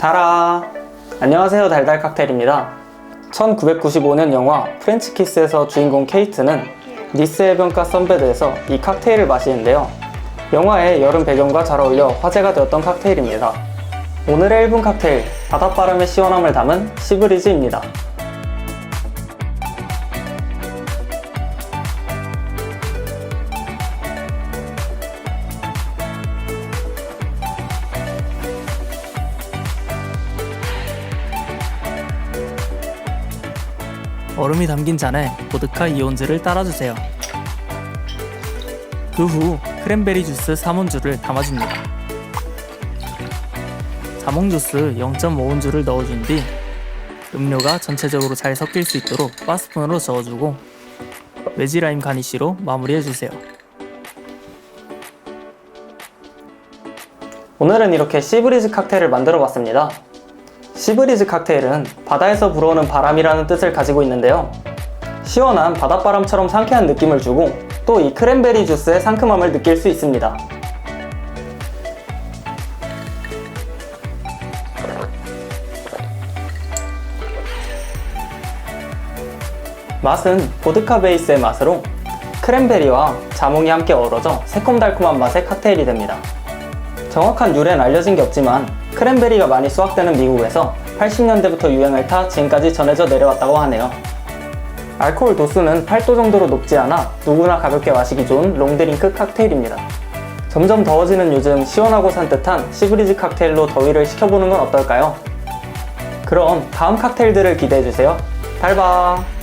달아. 안녕하세요 달달 칵테일입니다. 1995년 영화 프렌치 키스에서 주인공 케이트는 니스 해변가 선베드에서 이 칵테일을 마시는데요. 영화의 여름 배경과 잘 어울려 화제가 되었던 칵테일입니다. 오늘의 1분 칵테일 바닷바람의 시원함을 담은 시브리즈입니다 얼음이 담긴 잔에 보드카 이온즈를 따라주세요. 그 후 크랜베리 주스 3온주를 담아줍니다. 자몽 주스 0.5온주를 넣어준 뒤 음료가 전체적으로 잘 섞일 수 있도록 바스푼으로 저어주고 외지라임 가니쉬로 마무리해주세요. 오늘은 이렇게 시브리즈 칵테일을 만들어 봤습니다. 시브리즈 칵테일은 바다에서 불어오는 바람이라는 뜻을 가지고 있는데요. 시원한 바닷바람처럼 상쾌한 느낌을 주고 또 이 크랜베리 주스의 상큼함을 느낄 수 있습니다. 맛은 보드카 베이스의 맛으로 크랜베리와 자몽이 함께 어우러져 새콤달콤한 맛의 칵테일이 됩니다. 정확한 유래는 알려진 게 없지만 크랜베리가 많이 수확되는 미국에서 80년대부터 유행을 타 지금까지 전해져 내려왔다고 하네요. 알코올 도수는 8도 정도로 높지 않아 누구나 가볍게 마시기 좋은 롱드링크 칵테일입니다. 점점 더워지는 요즘 시원하고 산뜻한 시브리즈 칵테일로 더위를 식혀보는 건 어떨까요? 그럼 다음 칵테일들을 기대해주세요. 달바!